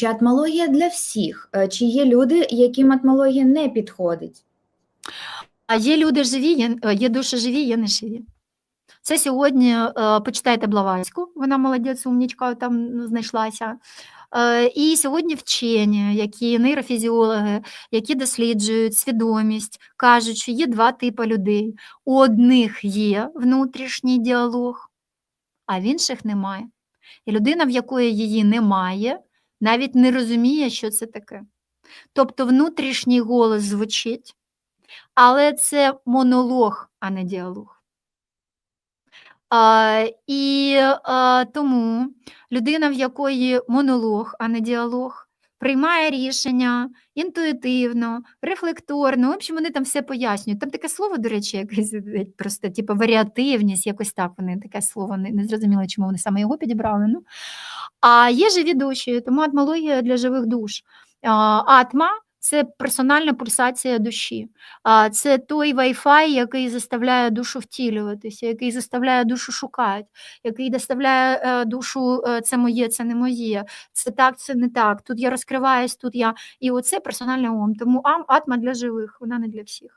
чи атмологія для всіх? Е, Чи є люди, яким атмологія не підходить? А є люди живі, є, е, душі живі, є неживі. Це сьогодні е, почитайте Блаватську, вона молодець, умнічка там ну, знайшлася. І сьогодні вчені, які нейрофізіологи, які досліджують свідомість, кажуть, що є два типи людей. У одних є внутрішній діалог, а в інших немає. І людина, в якої її немає, навіть не розуміє, що це таке. Тобто внутрішній голос звучить, але це монолог, а не діалог. А, і а, тому людина, в якої монолог, а не діалог, приймає рішення інтуїтивно, рефлекторно. В общем, вони там все пояснюють. Там таке слово, до речі, якесь просто типу варіативність, якось так вони таке слово не, не зрозуміло, чому вони саме його підібрали. Ну. А є живі душі, тому атмологія для живих душ. Атма це персональна пульсація душі. Це той Wi-Fi, який заставляє душу втілюватися, який заставляє душу шукати, який доставляє е, душу е, це моє, це не моє, це так, це не так. Тут я розкриваюсь, тут я. І оце персональний ом. Тому атма для живих, вона не для всіх.